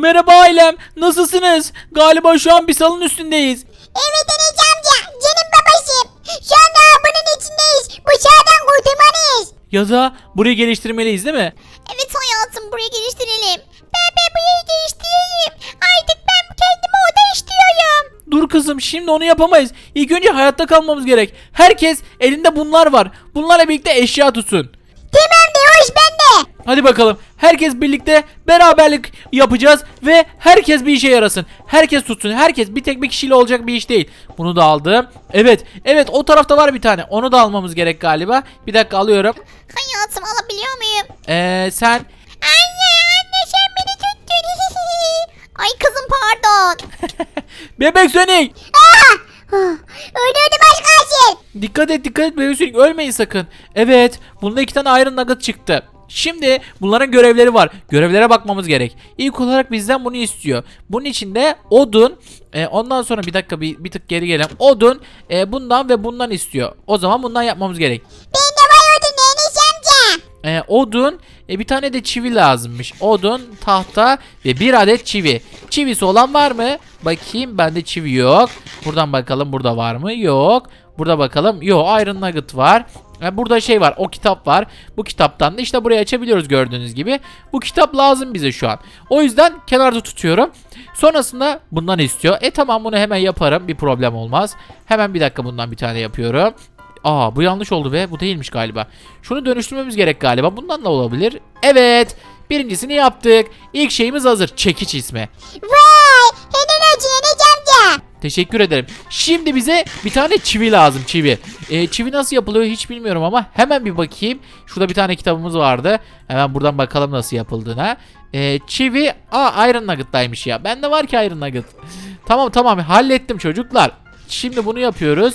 Merhaba ailem. Nasılsınız? Galiba şu an bir salın üstündeyiz. Evet Enes amca canım babacığım. Şu anda bunun içindeyiz. Bu çağdan kurtulmalıyız. Ya da burayı geliştirmeliyiz değil mi? Evet hayatım burayı geliştirelim. Ben ben burayı geliştireyim. Artık ben kendime oda istiyorum. Dur kızım şimdi onu yapamayız. İlk önce hayatta kalmamız gerek. Herkes elinde bunlar var. Bunlarla birlikte eşya tutsun. Tamam de hoş bende. Hadi bakalım. Herkes birlikte beraberlik yapacağız ve herkes bir işe yarasın. Herkes tutsun. Herkes bir tek bir kişiyle olacak bir iş değil. Bunu da aldım. Evet. Evet o tarafta var bir tane. Onu da almamız gerek galiba. Bir dakika alıyorum. Hayatım alabiliyor muyum? Ee, sen Anne anne sen beni tuttun. Ay kızım pardon. Bebek Sonic. Ah! Öldürdü başkası. Dikkat et dikkat et Bebek Sonic ölmeyin sakın. Evet. Bunda iki tane Iron Nugget çıktı. Şimdi bunların görevleri var. Görevlere bakmamız gerek. İlk olarak bizden bunu istiyor. Bunun içinde odun, e, ondan sonra bir dakika bir, bir tık geri gelelim. Odun, e, bundan ve bundan istiyor. O zaman bundan yapmamız gerek. Bende var ödün Enes amca. E, odun, e, bir tane de çivi lazımmış. Odun, tahta ve bir adet çivi. Çivisi olan var mı? Bakayım bende çivi yok. Buradan bakalım burada var mı? Yok. Burada bakalım. Yok Iron Nugget var. E, burada şey var o kitap var. Bu kitaptan da işte burayı açabiliyoruz gördüğünüz gibi. Bu kitap lazım bize şu an. O yüzden kenarda tutuyorum. Sonrasında bundan istiyor. E tamam bunu hemen yaparım. Bir problem olmaz. Hemen bir dakika bundan bir tane yapıyorum. Aa bu yanlış oldu be. Bu değilmiş galiba. Şunu dönüştürmemiz gerek galiba. Bundan da olabilir. Evet. Birincisini yaptık. İlk şeyimiz hazır. Çekiç ismi. Vay! Helal. Teşekkür ederim. Şimdi bize bir tane çivi lazım çivi. Ee, çivi nasıl yapılıyor hiç bilmiyorum ama hemen bir bakayım. Şurada bir tane kitabımız vardı. Hemen buradan bakalım nasıl yapıldığına. Ee, çivi aa Iron Nugget'taymış ya. Bende var ki Iron Nugget. Tamam tamam hallettim çocuklar. Şimdi bunu yapıyoruz.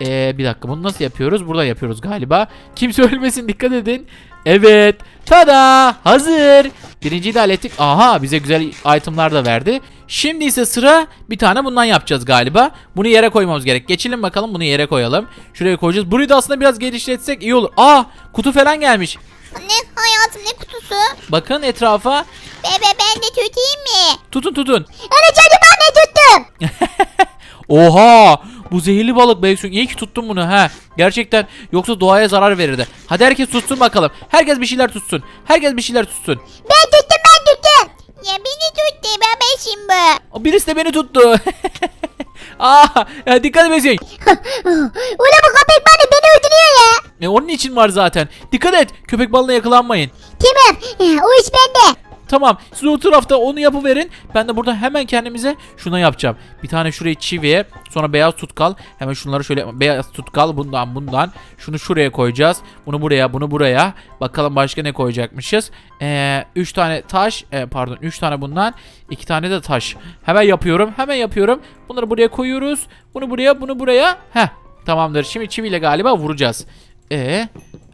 Ee, bir dakika bunu nasıl yapıyoruz? Burada yapıyoruz galiba. Kimse ölmesin dikkat edin. Evet. Tada! Hazır. Birinciyi de hallettik. Aha bize güzel itemlar da verdi. Şimdi ise sıra bir tane bundan yapacağız galiba. Bunu yere koymamız gerek. Geçelim bakalım bunu yere koyalım. Şuraya koyacağız. Burayı da aslında biraz genişletsek iyi olur. Aa kutu falan gelmiş. Ne hayatım ne kutusu? Bakın etrafa. Bebe ben de tutayım mı? Tutun tutun. Enes amca ben de tuttum. Oha! Bu zehirli balık Beysun. İyi ki tuttum bunu ha. Gerçekten yoksa doğaya zarar verirdi. Hadi herkes tutsun bakalım. Herkes bir şeyler tutsun. Herkes bir şeyler tutsun. Ben tuttum. Ya beni tuttu ben şimdi. O Birisi de beni tuttu. Aa, ya dikkat Beysun. Ula bu köpek bana beni öldürüyor ya. E, onun için var zaten. Dikkat et. Köpek balığına yakalanmayın. Tamam o iş bende. Tamam siz o tarafta onu yapıverin. Ben de burada hemen kendimize şuna yapacağım. Bir tane şuraya çiviye sonra beyaz tutkal. Hemen şunları şöyle beyaz tutkal bundan bundan. Şunu şuraya koyacağız. Bunu buraya bunu buraya. Bakalım başka ne koyacakmışız. Ee, üç tane taş e, pardon üç tane bundan. iki tane de taş. Hemen yapıyorum hemen yapıyorum. Bunları buraya koyuyoruz. Bunu buraya bunu buraya. Heh tamamdır. Şimdi çiviyle galiba vuracağız. Ee,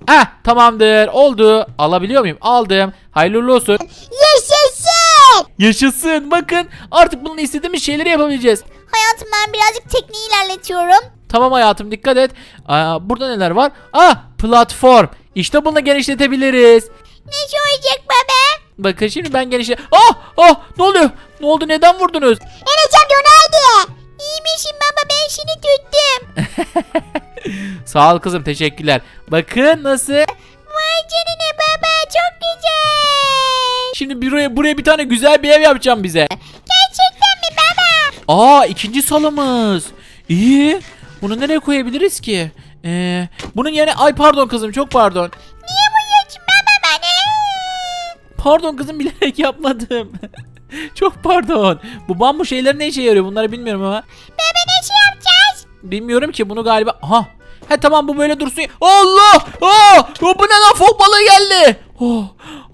Heh tamamdır oldu. Alabiliyor muyum? Aldım. Hayırlı olsun. Yaşasın. Yaşasın bakın artık bunun istediğimiz şeyleri yapabileceğiz. Hayatım ben birazcık tekniği ilerletiyorum. Tamam hayatım dikkat et. Aa, burada neler var? Ah platform. İşte bunu genişletebiliriz. Ne olacak baba? Bakın şimdi ben genişle... Ah ah ne oluyor? Ne oldu neden vurdunuz? Enes amca o neydi? İyiymişim baba ben seni tuttum. Sağ ol kızım teşekkürler. Bakın nasıl? Vay canına baba çok güzel. Şimdi buraya, buraya bir tane güzel bir ev yapacağım bize. Gerçekten mi baba? Aa ikinci salımız. İyi. Bunu nereye koyabiliriz ki? Ee, bunun yerine... Ay pardon kızım çok pardon. Niye vuruyorsun baba bana? Pardon kızım bilerek yapmadım. Çok pardon. Bu bambu şeyleri ne işe yarıyor bunları bilmiyorum ama. Baba nasıl yapacağız? Bilmiyorum ki bunu galiba. Aha. He tamam bu böyle dursun. Allah! Aa! Bu ne lan fok balığı geldi. Oh,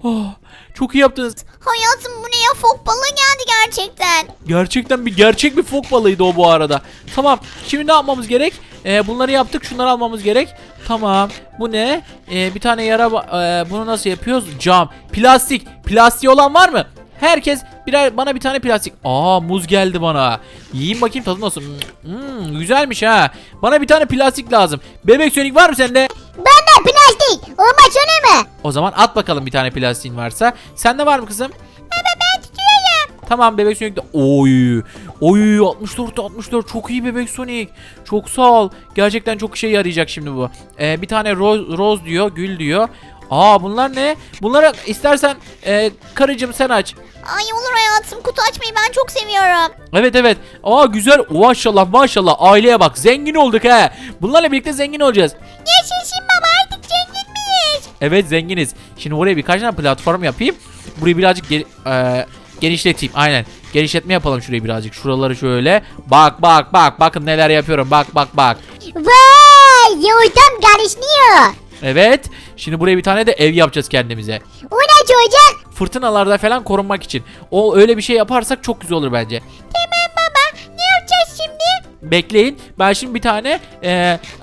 oh. Çok iyi yaptınız. Hayatım bu ne ya fok balığı geldi gerçekten. Gerçekten bir gerçek bir fok balığıydı o bu arada. Tamam. Şimdi ne yapmamız gerek? Ee, bunları yaptık. Şunları almamız gerek. Tamam. Bu ne? Ee, bir tane yara ee, bunu nasıl yapıyoruz? Cam. Plastik. Plastiği olan var mı? Herkes birer bana bir tane plastik. Aa muz geldi bana. Yiyeyim bakayım tadı nasıl? Hmm, güzelmiş ha. Bana bir tane plastik lazım. Bebek sönük var mı sende? Benden plastik. Olmaz öyle mi? O zaman at bakalım bir tane plastiğin varsa. Sende var mı kızım? Baba ben tutuyorum. Tamam bebek Sonic de oy. Oy 64 64 çok iyi bebek Sonic. Çok sağ ol. Gerçekten çok işe yarayacak şimdi bu. Ee, bir tane roz, roz diyor, gül diyor. Aa bunlar ne? Bunları istersen e, karıcığım sen aç. Ay olur hayatım kutu açmayı ben çok seviyorum. Evet evet. Aa güzel. Maşallah maşallah. Aileye bak. Zengin olduk he. Bunlarla birlikte zengin olacağız. Yaşasın baba artık zengin miyiz? Evet zenginiz. Şimdi oraya birkaç tane platform yapayım. Burayı birazcık ge- e, genişleteyim. Aynen. Genişletme yapalım şurayı birazcık. Şuraları şöyle. Bak bak bak. Bakın neler yapıyorum. Bak bak bak. Vay yumurtam karışmıyor. Evet. Şimdi buraya bir tane de ev yapacağız kendimize. O ne çocuk? Fırtınalarda falan korunmak için. O öyle bir şey yaparsak çok güzel olur bence. Tamam baba ne yapacağız şimdi? Bekleyin. Ben şimdi bir tane e,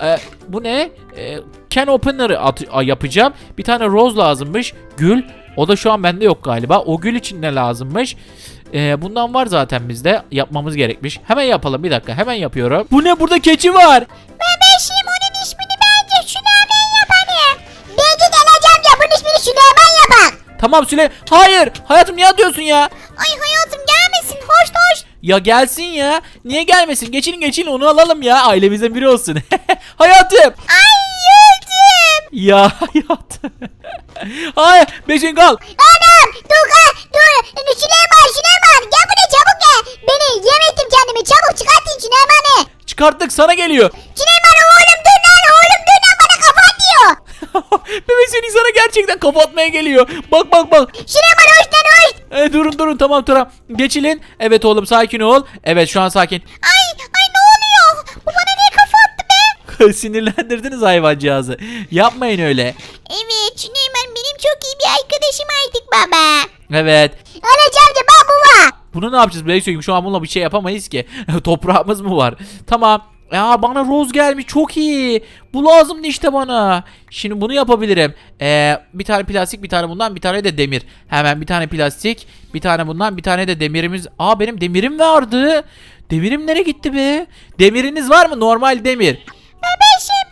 e, bu ne? E, can opener'ı yapacağım. Bir tane rose lazımmış. Gül. O da şu an bende yok galiba. O gül için ne lazımmış? E, bundan var zaten bizde. Yapmamız gerekmiş. Hemen yapalım. Bir dakika. Hemen yapıyorum. Bu ne? Burada keçi var. Bebeşim Tamam Süle. Hayır. Hayatım niye atıyorsun ya? Ay hayatım gelmesin hoş hoş. Ya gelsin ya. Niye gelmesin? Geçin geçin onu alalım ya. Ailemizden biri olsun. hayatım. Ay öldüm. Ya hayatım. Hayır. Beşin kal. Anam dur dur. Süleyman Süleyman gel buraya çabuk gel. Beni yemedim kendimi çabuk çıkartın Süleyman'ı. Çıkarttık sana geliyor. Süleyman oğlum dur lan oğlum dur lan bana kafa diyor. Bebek seni sana gerçekten kapatmaya geliyor. Bak bak bak. Süleyman hoş lan hoş. E, durun durun tamam tamam. Geçilin. Evet oğlum sakin ol. Evet şu an sakin. Ay ay ne oluyor? Bu bana niye kafa attı be? Sinirlendirdiniz hayvancağızı. Yapmayın öyle. Evet Süleyman benim çok iyi bir arkadaşım artık baba. Evet. Alacağım da ben var. Bunu ne yapacağız Bebek Sonic? Şu an bununla bir şey yapamayız ki. Toprağımız mı var? Tamam. Ya bana roz gelmiş çok iyi. Bu lazımdı işte bana. Şimdi bunu yapabilirim. Ee, bir tane plastik bir tane bundan bir tane de demir. Hemen bir tane plastik bir tane bundan bir tane de demirimiz. Aa benim demirim vardı. Demirim nereye gitti be? Demiriniz var mı? Normal demir. Bebeşim.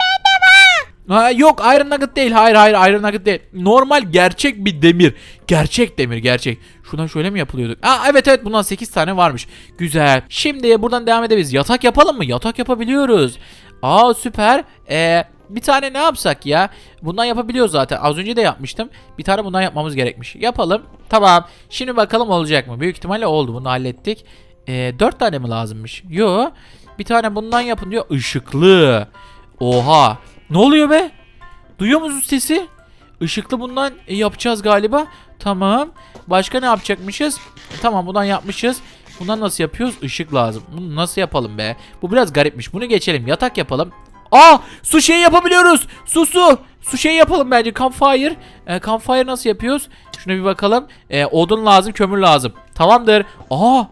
Ha, yok Iron Nugget değil. Hayır hayır Iron Nugget değil. Normal gerçek bir demir. Gerçek demir gerçek. Şuradan şöyle mi yapılıyorduk? Aa evet evet bundan 8 tane varmış. Güzel. Şimdi buradan devam edebiliriz. Yatak yapalım mı? Yatak yapabiliyoruz. Aa süper. Ee, bir tane ne yapsak ya? Bundan yapabiliyoruz zaten. Az önce de yapmıştım. Bir tane bundan yapmamız gerekmiş. Yapalım. Tamam. Şimdi bakalım olacak mı? Büyük ihtimalle oldu. Bunu hallettik. Ee, 4 tane mi lazımmış? Yo. Bir tane bundan yapın diyor. Işıklı. Oha. Ne oluyor be? Duyuyor musunuz sesi? Işıklı bundan e, yapacağız galiba. Tamam. Başka ne yapacakmışız? Tamam bundan yapmışız. Bundan nasıl yapıyoruz? Işık lazım. Bunu nasıl yapalım be? Bu biraz garipmiş. Bunu geçelim. Yatak yapalım. Aa! Su şeyi yapabiliyoruz. Su su. Su şeyi yapalım bence. Campfire. E, campfire nasıl yapıyoruz? Şuna bir bakalım. E, odun lazım, kömür lazım. Tamamdır. Aa!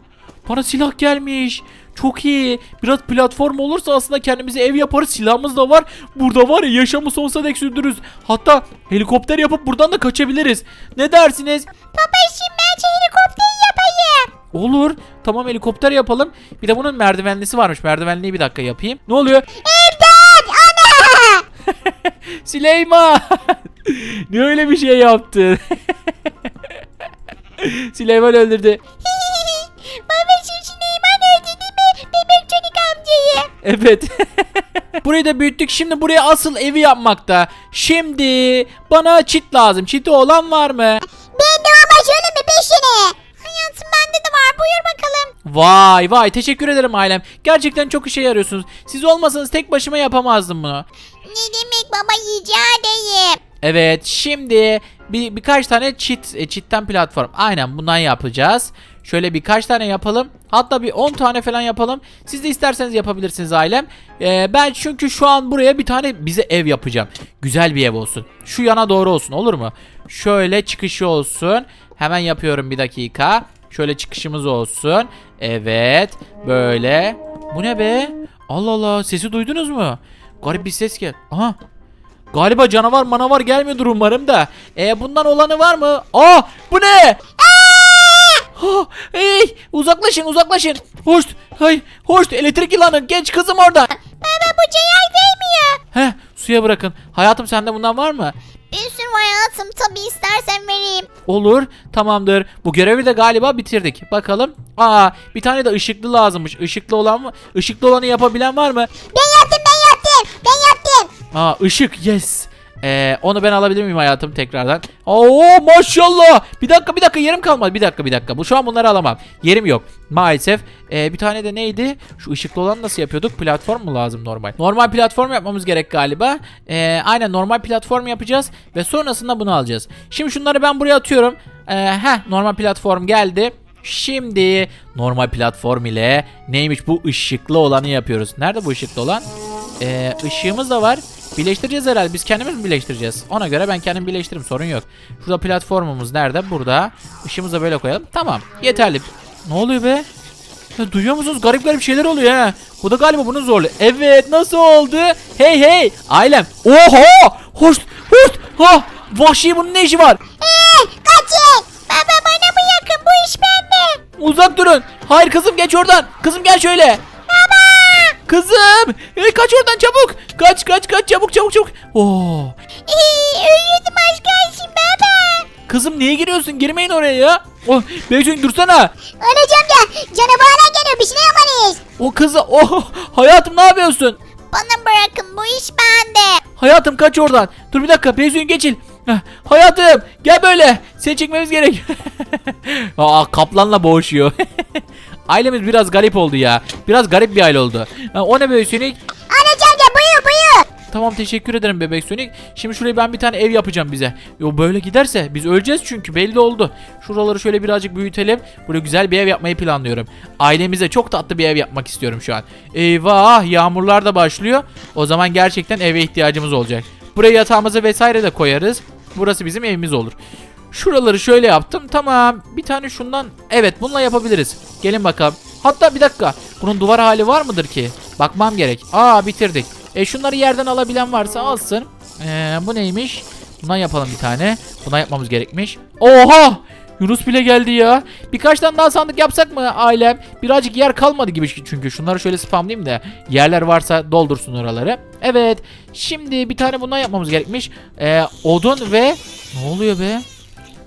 Bana silah gelmiş. Çok iyi. Biraz platform olursa aslında kendimize ev yaparız. Silahımız da var. Burada var ya yaşamı sonsuza dek sürdürürüz. Hatta helikopter yapıp buradan da kaçabiliriz. Ne dersiniz? Bebeşim bence helikopter yapayım. Olur. Tamam helikopter yapalım. Bir de bunun merdivenlisi varmış. Merdivenliği bir dakika yapayım. Ne oluyor? İmdat ana. Süleyman! Niye öyle bir şey yaptın? Süleyman öldürdü. Bebek çocuk amcayı. Evet. Burayı da büyüttük. Şimdi buraya asıl evi yapmakta. Şimdi bana çit lazım. Çiti olan var mı? Ben de ama şöyle mi peşine? Hayatım bende de var buyur bakalım. Vay vay teşekkür ederim ailem. Gerçekten çok işe yarıyorsunuz. Siz olmasanız tek başıma yapamazdım bunu. Ne demek baba rica edeyim. Evet şimdi bir birkaç tane çit e, çitten platform. Aynen bundan yapacağız. Şöyle birkaç tane yapalım. Hatta bir 10 tane falan yapalım. Siz de isterseniz yapabilirsiniz ailem. Ee, ben çünkü şu an buraya bir tane bize ev yapacağım. Güzel bir ev olsun. Şu yana doğru olsun olur mu? Şöyle çıkışı olsun. Hemen yapıyorum bir dakika. Şöyle çıkışımız olsun. Evet. Böyle. Bu ne be? Allah Allah sesi duydunuz mu? Garip bir ses gel. Aha Galiba canavar manavar gelmiyordur umarım da. E bundan olanı var mı? Aa bu ne? Ha, Hey uzaklaşın uzaklaşın. Hoş hay hoş elektrik yılanı genç kızım orada. Baba bu ceyay vermiyor. Heh suya bırakın. Hayatım sende bundan var mı? Bir sürü hayatım. Tabii istersen vereyim. Olur. Tamamdır. Bu görevi de galiba bitirdik. Bakalım. Aa, bir tane de ışıklı lazımmış. Işıklı olan mı? Işıklı olanı yapabilen var mı? Ben yaptım ben yaptım. Ben yaptım. Aa, ışık. Yes. Ee, onu ben alabilir miyim hayatım tekrardan? Oo maşallah. Bir dakika bir dakika yerim kalmadı. Bir dakika bir dakika. Bu şu an bunları alamam. Yerim yok. Maalesef. Ee, bir tane de neydi? Şu ışıklı olan nasıl yapıyorduk? Platform mu lazım normal? Normal platform yapmamız gerek galiba. Ee, aynen normal platform yapacağız ve sonrasında bunu alacağız. Şimdi şunları ben buraya atıyorum. Ee, heh normal platform geldi. Şimdi normal platform ile neymiş bu ışıklı olanı yapıyoruz. Nerede bu ışıklı olan? Ee, ışığımız da var. Birleştireceğiz herhalde. Biz kendimiz mi birleştireceğiz? Ona göre ben kendim birleştiririm. Sorun yok. Şurada platformumuz nerede? Burada. Işığımızı da böyle koyalım. Tamam. Yeterli. Ne oluyor be? Ya, duyuyor musunuz? Garip garip şeyler oluyor ha. Bu da galiba bunun zorlu. Evet nasıl oldu? Hey hey. Ailem. Oha. Hoş. Hoş. Ha. Vahşi bunun ne işi var? Eee kaçın. Baba bana bırakın bu iş bende. Uzak durun. Hayır kızım geç oradan. Kızım gel şöyle. Baba. Kızım. Hey, kaç oradan çabuk. Kaç kaç kaç çabuk çabuk çabuk. Oo. İyi ölüyordum aşk olsun baba. Kızım niye giriyorsun? Girmeyin oraya ya. Oh, Beysun dursana. Öleceğim ya. Canavarlar geliyor bir şey yapamayız. O kızı. Oh, hayatım ne yapıyorsun? Bana bırakın bu iş bende. Hayatım kaç oradan. Dur bir dakika. Beysun geçil. Heh, Hayatım gel böyle. Seni çekmemiz gerek. Aa kaplanla boğuşuyor. Ailemiz biraz garip oldu ya. Biraz garip bir aile oldu. Ha, o ne Beysun? Anacığım ya buyur buyur. Tamam teşekkür ederim bebek Sonic. Şimdi şuraya ben bir tane ev yapacağım bize. Yo böyle giderse biz öleceğiz çünkü belli oldu. Şuraları şöyle birazcık büyütelim. Böyle güzel bir ev yapmayı planlıyorum. Ailemize çok tatlı bir ev yapmak istiyorum şu an. Eyvah yağmurlar da başlıyor. O zaman gerçekten eve ihtiyacımız olacak. Buraya yatağımızı vesaire de koyarız. Burası bizim evimiz olur. Şuraları şöyle yaptım. Tamam. Bir tane şundan. Evet bununla yapabiliriz. Gelin bakalım. Hatta bir dakika. Bunun duvar hali var mıdır ki? Bakmam gerek. Aa bitirdik. E şunları yerden alabilen varsa alsın. Ee, bu neymiş? Bundan yapalım bir tane. Bundan yapmamız gerekmiş. Oha! Yunus bile geldi ya. Birkaç tane daha sandık yapsak mı ailem? Birazcık yer kalmadı gibi çünkü. Şunları şöyle spamlayayım da yerler varsa doldursun oraları. Evet. Şimdi bir tane bundan yapmamız gerekmiş. Ee, odun ve ne oluyor be?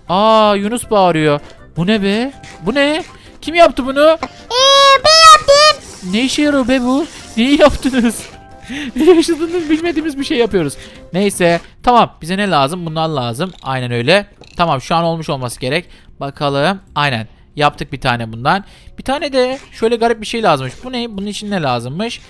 Aa Yunus bağırıyor. Bu ne be? Bu ne? Kim yaptı bunu? Eee ben yaptım. Ne işe yarıyor be bu? Neyi yaptınız? Ne yaşadığını bilmediğimiz bir şey yapıyoruz. Neyse. Tamam. Bize ne lazım? Bundan lazım. Aynen öyle. Tamam şu an olmuş olması gerek. Bakalım. Aynen. Yaptık bir tane bundan. Bir tane de şöyle garip bir şey lazımmış. Bu ne? Bunun için ne lazımmış?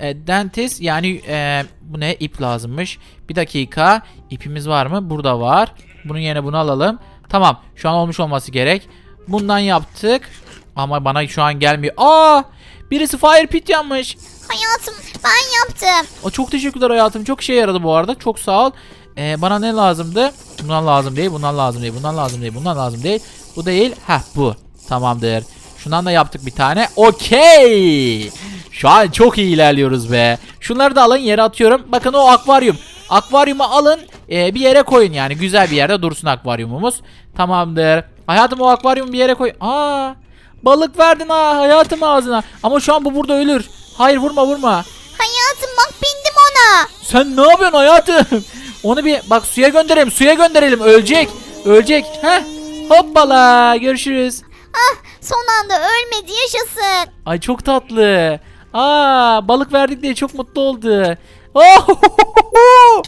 E, dentist yani e, bu ne? İp lazımmış. Bir dakika. İpimiz var mı? Burada var. Bunun yerine bunu alalım. Tamam. Şu an olmuş olması gerek. Bundan yaptık. Ama bana şu an gelmiyor. Aa! Birisi fire pit yapmış. Hayatım ben yaptım. O çok teşekkürler hayatım. Çok işe yaradı bu arada. Çok sağ ol. Ee, bana ne lazımdı? Bundan lazım değil, bundan lazım değil, bundan lazım değil, bundan lazım değil. Bu değil. Heh bu. Tamamdır. Şundan da yaptık bir tane. Okey. Şu an çok iyi ilerliyoruz be. Şunları da alın yere atıyorum. Bakın o akvaryum. Akvaryumu alın e, bir yere koyun yani. Güzel bir yerde dursun akvaryumumuz. Tamamdır. Hayatım o akvaryumu bir yere koy. Aa, balık verdin ha hayatım ağzına. Ama şu an bu burada ölür. Hayır vurma vurma. Hayatım bak bindim ona. Sen ne yapıyorsun hayatım? Onu bir bak suya gönderelim. Suya gönderelim. Ölecek. Ölecek. Heh. Hoppala. Görüşürüz. Ah son anda ölmedi yaşasın. Ay çok tatlı. Aa balık verdik diye çok mutlu oldu. Oh!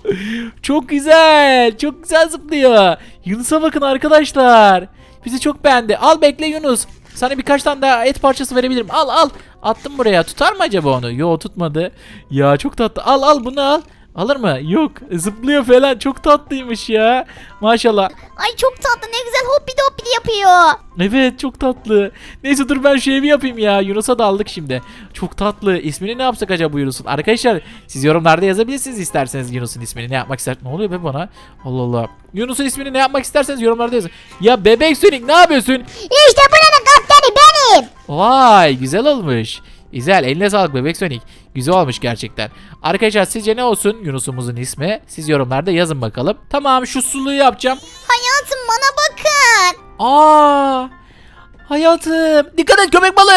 çok güzel. Çok güzel zıplıyor. Yunus'a bakın arkadaşlar. Bizi çok beğendi. Al bekle Yunus. Sana birkaç tane daha et parçası verebilirim. Al al. Attım buraya. Tutar mı acaba onu? Yo tutmadı. Ya çok tatlı. Al al bunu al. Alır mı? Yok. Zıplıyor falan. Çok tatlıymış ya. Maşallah. Ay çok tatlı ne güzel hoppidi hoppidi yapıyor. Evet çok tatlı. Neyse dur ben şu evi yapayım ya. Yunus'a da aldık şimdi. Çok tatlı. İsmini ne yapsak acaba bu Yunus'un? Arkadaşlar siz yorumlarda yazabilirsiniz isterseniz Yunus'un ismini ne yapmak ister. Ne oluyor be bana? Allah Allah. Yunus'un ismini ne yapmak isterseniz yorumlarda yazın. Ya bebek Sonic ne yapıyorsun? İşte buranın kaptanı benim. Vay güzel olmuş. Güzel eline sağlık bebek Sonic. Güzel olmuş gerçekten. Arkadaşlar sizce ne olsun Yunus'umuzun ismi? Siz yorumlarda yazın bakalım. Tamam şu suluğu yapacağım. Hayatım bana bakın. Aa! Hayatım dikkat et köpek balığı.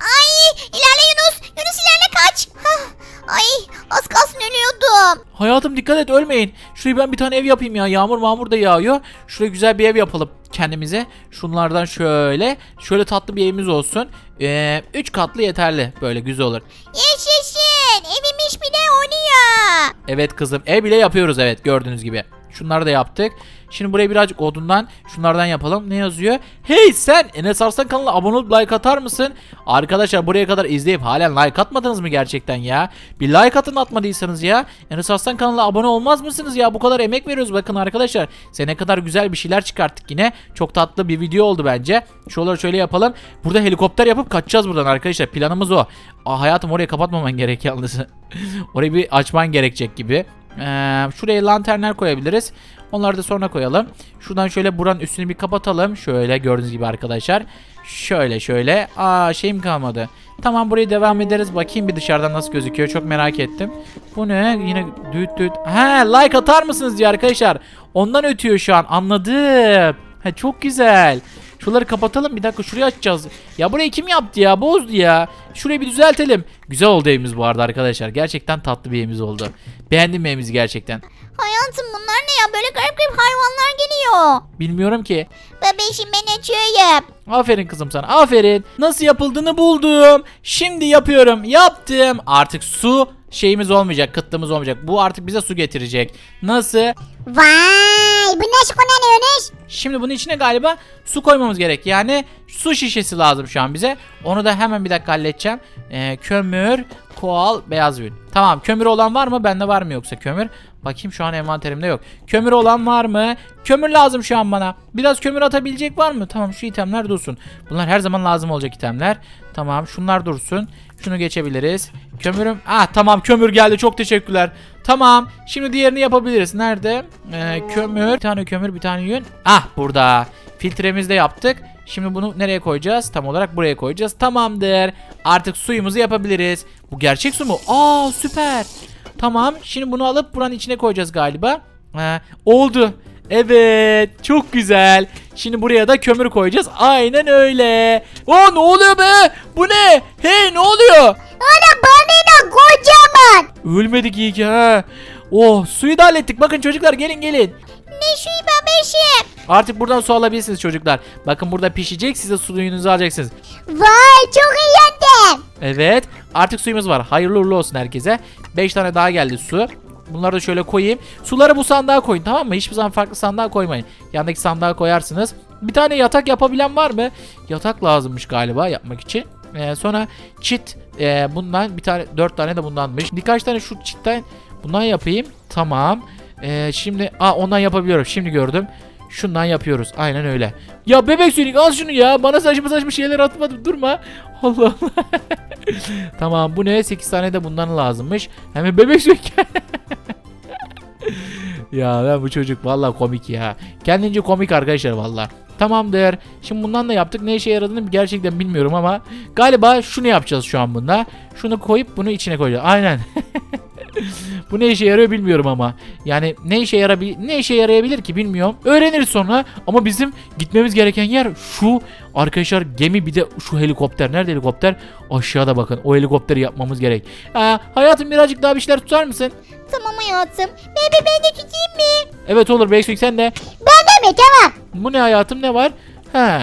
Ay ilerle Yunus. Yunus ilerle kaç. Hah, Ay az kalsın ölüyordum. Hayatım dikkat et ölmeyin. Şuraya ben bir tane ev yapayım ya. Yağmur mağmur da yağıyor. Şuraya güzel bir ev yapalım kendimize. Şunlardan şöyle. Şöyle tatlı bir evimiz olsun. Ee, üç katlı yeterli. Böyle güzel olur. Yaşasın evim iş bile oynuyor. Evet kızım ev bile yapıyoruz evet gördüğünüz gibi. Şunları da yaptık. Şimdi buraya birazcık odundan şunlardan yapalım. Ne yazıyor? Hey sen Enes Arslan kanalına abone olup like atar mısın? Arkadaşlar buraya kadar izleyip halen like atmadınız mı gerçekten ya? Bir like atın atmadıysanız ya. Enes Arslan kanalına abone olmaz mısınız ya? Bu kadar emek veriyoruz bakın arkadaşlar. Size ne kadar güzel bir şeyler çıkarttık yine. Çok tatlı bir video oldu bence. Şuraları şöyle yapalım. Burada helikopter yapıp kaçacağız buradan arkadaşlar. Planımız o. Aa, hayatım oraya kapatmaman gerek yalnız. Orayı bir açman gerekecek gibi. Ee, şuraya lanternler koyabiliriz. Onları da sonra koyalım. Şuradan şöyle buranın üstünü bir kapatalım. Şöyle gördüğünüz gibi arkadaşlar. Şöyle şöyle. Aa şeyim kalmadı. Tamam buraya devam ederiz. Bakayım bir dışarıdan nasıl gözüküyor. Çok merak ettim. Bu ne? Yine düt düt. He like atar mısınız diyor arkadaşlar. Ondan ötüyor şu an. Anladım. He çok güzel. Şuraları kapatalım bir dakika şurayı açacağız. Ya burayı kim yaptı ya bozdu ya. Şurayı bir düzeltelim. Güzel oldu evimiz bu arada arkadaşlar. Gerçekten tatlı bir evimiz oldu. Beğendim evimizi gerçekten. Hayatım bunlar ne ya böyle garip garip hayvanlar geliyor. Bilmiyorum ki. Bebeşim ben açıyorum. Aferin kızım sana aferin. Nasıl yapıldığını buldum. Şimdi yapıyorum. Yaptım. Artık su şeyimiz olmayacak. Kıtlığımız olmayacak. Bu artık bize su getirecek. Nasıl? Vay bu nasıl kullanıyorsunuz? Şimdi bunun içine galiba su koymamız gerek. Yani su şişesi lazım şu an bize. Onu da hemen bir dakika halledeceğim. Ee, kömür, koal, beyaz yün. Tamam kömür olan var mı? Bende var mı yoksa kömür? Bakayım şu an envanterimde yok. Kömür olan var mı? Kömür lazım şu an bana. Biraz kömür atabilecek var mı? Tamam şu itemler dursun. Bunlar her zaman lazım olacak itemler. Tamam şunlar dursun. Şunu geçebiliriz. Kömürüm. Ah tamam kömür geldi. Çok teşekkürler. Tamam. Şimdi diğerini yapabiliriz. Nerede? Ee, kömür. Bir tane kömür, bir tane yün. Ah burada. Filtremizi de yaptık. Şimdi bunu nereye koyacağız? Tam olarak buraya koyacağız. Tamamdır. Artık suyumuzu yapabiliriz. Bu gerçek su mu? Aa süper. Tamam. Şimdi bunu alıp buranın içine koyacağız galiba. Ee, oldu. Evet. Çok güzel. Şimdi buraya da kömür koyacağız. Aynen öyle. Aa ne oluyor be? Bu ne? Hey ne oluyor? Ana balina kocaman. Ölmedik iyi ki ha. Oh suyu da hallettik. Bakın çocuklar gelin gelin. Ne şu bebeşim? Artık buradan su alabilirsiniz çocuklar. Bakın burada pişecek size suyunuzu alacaksınız. Vay çok iyi yöntem. Evet artık suyumuz var. Hayırlı uğurlu olsun herkese. 5 tane daha geldi su. Bunları da şöyle koyayım. Suları bu sandığa koyun tamam mı? Hiçbir zaman farklı sandığa koymayın. Yandaki sandığa koyarsınız. Bir tane yatak yapabilen var mı? Yatak lazımmış galiba yapmak için. Ee, sonra çit e, bundan bir tane dört tane de bundanmış. Birkaç tane şu çitten bundan yapayım. Tamam. Ee, şimdi aa ondan yapabiliyorum. Şimdi gördüm. Şundan yapıyoruz. Aynen öyle. Ya bebek sönük al şunu ya. Bana saçma saçma şeyler atma durma. Allah Allah. tamam bu ne? 8 tane de bundan lazımmış. Hemen bebek sönük. ya ben bu çocuk vallahi komik ya. Kendince komik arkadaşlar vallahi. Tamamdır. Şimdi bundan da yaptık. Ne işe yaradığını gerçekten bilmiyorum ama galiba şunu yapacağız şu an bunda. Şunu koyup bunu içine koyacağız. Aynen. Bu ne işe yarıyor bilmiyorum ama. Yani ne işe yarabil ne işe yarayabilir ki bilmiyorum. Öğreniriz sonra ama bizim gitmemiz gereken yer şu arkadaşlar gemi bir de şu helikopter. Nerede helikopter? Aşağıda bakın. O helikopteri yapmamız gerek. Aa, hayatım birazcık daha bir şeyler tutar mısın? Tamam hayatım. Bebe ben de tutayım mı? Evet olur Beksük sen de. Ben de mi tamam. Bu ne hayatım ne var? He.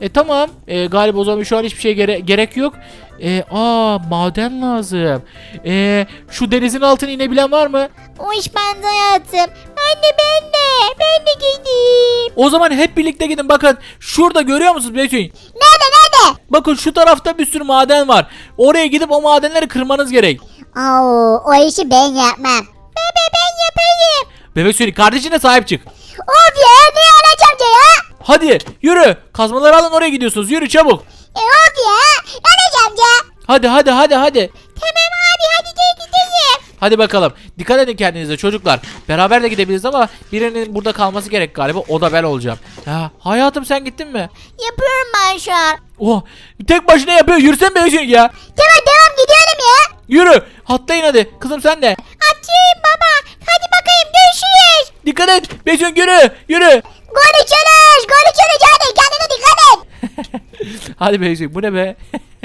E tamam. E, galiba o zaman şu an hiçbir şey gere- gerek yok. E, aa maden lazım. E, şu denizin altına inebilen var mı? O iş bende hayatım. De ben de. Ben de gideyim. O zaman hep birlikte gidin bakın. Şurada görüyor musunuz Beksük? Nerede nerede? Bakın şu tarafta bir sürü maden var. Oraya gidip o madenleri kırmanız gerek. Oo, o işi ben yapmam. Bebe ben yapayım. Bebek Sonic kardeşine sahip çık. Of ya ne alacağım amca ya? Hadi yürü. Kazmaları alın oraya gidiyorsunuz. Yürü çabuk. E of ya. Alacağım amca. Hadi hadi hadi hadi. Tamam abi hadi gel gidelim. Hadi bakalım. Dikkat edin kendinize çocuklar. Beraber de gidebiliriz ama birinin burada kalması gerek galiba. O da ben olacağım. Ya hayatım sen gittin mi? Yapıyorum ben şu an. Oh tek başına yapıyor. Yürüsene Bebek Sonic ya. Tamam tamam gidiyorum ya. Yürü. Atlayın hadi. Kızım sen de. Açayım baba. Hadi bakayım görüşürüz. Dikkat et. Sonic yürü. Yürü. Görüşürüz. Görüşürüz hadi kendine dikkat et. Hadi Sonic bu ne be?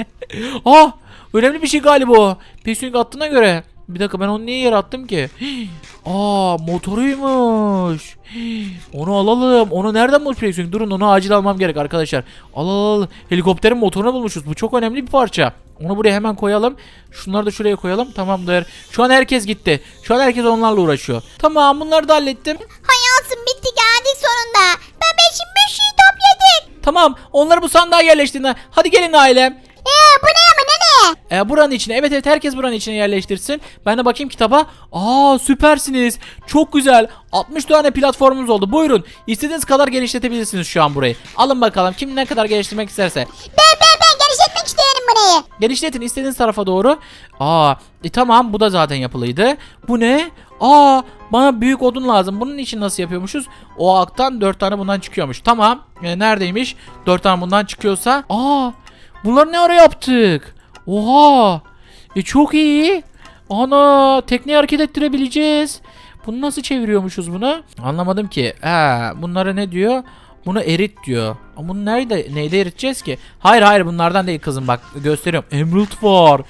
ah önemli bir şey galiba o. Sonic attığına göre. Bir dakika ben onu niye yere attım ki? Aa motoruymuş. Onu alalım. Onu nereden bulmuş Durun onu acil almam gerek arkadaşlar. Al al al. Helikopterin motorunu bulmuşuz. Bu çok önemli bir parça. Onu buraya hemen koyalım. Şunları da şuraya koyalım. Tamamdır. Şu an herkes gitti. Şu an herkes onlarla uğraşıyor. Tamam bunları da hallettim. Hayatım bitti geldik sonunda. Ben şimdi bir şey topladım. Tamam onları bu sandığa yerleştirin. Hadi gelin ailem. Ee bu ne ama ne ne? E, buranın içine evet evet herkes buranın içine yerleştirsin. Ben de bakayım kitaba. Aa süpersiniz. Çok güzel. 60 tane platformumuz oldu. Buyurun. İstediğiniz kadar genişletebilirsiniz şu an burayı. Alın bakalım kim ne kadar geliştirmek isterse. Ben ben ben genişletmek istiyorum burayı. Genişletin istediğiniz tarafa doğru. Aa e, tamam bu da zaten yapılıydı. Bu ne? Aa bana büyük odun lazım. Bunun için nasıl yapıyormuşuz? O aktan 4 tane bundan çıkıyormuş. Tamam. E, neredeymiş? 4 tane bundan çıkıyorsa. Aa bunları ne ara yaptık? Oha. E çok iyi. Ana tekneyi hareket ettirebileceğiz. Bunu nasıl çeviriyormuşuz bunu? Anlamadım ki. Ha, bunlara ne diyor? Bunu erit diyor. Ama bunu nerede neyle eriteceğiz ki? Hayır hayır bunlardan değil kızım bak gösteriyorum. Emerald var.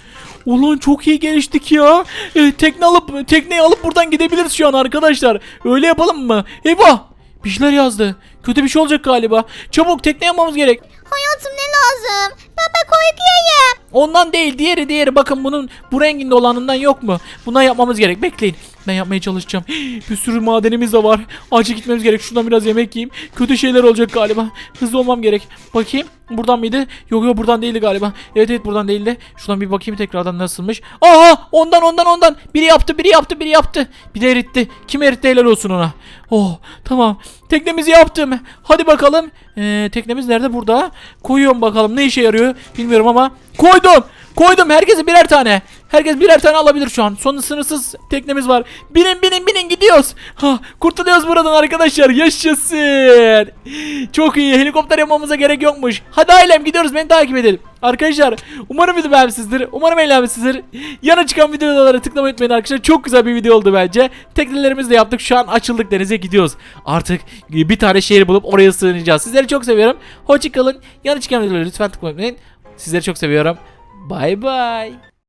Ulan çok iyi geliştik ya. E, tekne alıp tekneyi alıp buradan gidebiliriz şu an arkadaşlar. Öyle yapalım mı? Eyvah! Bir şeyler yazdı. Kötü bir şey olacak galiba. Çabuk tekne yapmamız gerek. Hayatım ne lazım? Baba korkuyorum. Ondan değil diğeri diğeri bakın bunun bu renginde olanından yok mu? Bundan yapmamız gerek bekleyin. Ben yapmaya çalışacağım. Bir sürü madenimiz de var. Acil gitmemiz gerek. Şuradan biraz yemek yiyeyim. Kötü şeyler olacak galiba. Hızlı olmam gerek. Bakayım. Buradan mıydı? Yok yok buradan değildi galiba. Evet evet buradan değildi. Şuradan bir bakayım tekrardan nasılmış. Aha ondan ondan ondan. Biri yaptı biri yaptı biri yaptı. Bir de eritti. Kim eritti helal olsun ona. Oh tamam. Teknemizi yaptım. Hadi bakalım. Ee, teknemiz nerede? Burada. Koyuyorum bakalım ne işe yarıyor bilmiyorum ama. Koydum. Koydum herkese birer tane. Herkes birer tane alabilir şu an. Son sınırsız teknemiz var. Binin binin binin gidiyoruz. Ha, kurtuluyoruz buradan arkadaşlar. Yaşasın. Çok iyi. Helikopter yapmamıza gerek yokmuş. Hadi ailem gidiyoruz beni takip edelim. Arkadaşlar umarım video beğenmişsinizdir. Umarım eğlenmişsinizdir. Yana çıkan videolara tıklamayı unutmayın arkadaşlar. Çok güzel bir video oldu bence. Teknelerimizi de yaptık. Şu an açıldık denize gidiyoruz. Artık bir tane şehir bulup oraya sığınacağız. Sizleri çok seviyorum. Hoşçakalın. Yana çıkan videoları lütfen tıklamayı unutmayın. Sizleri çok seviyorum. Bye bye.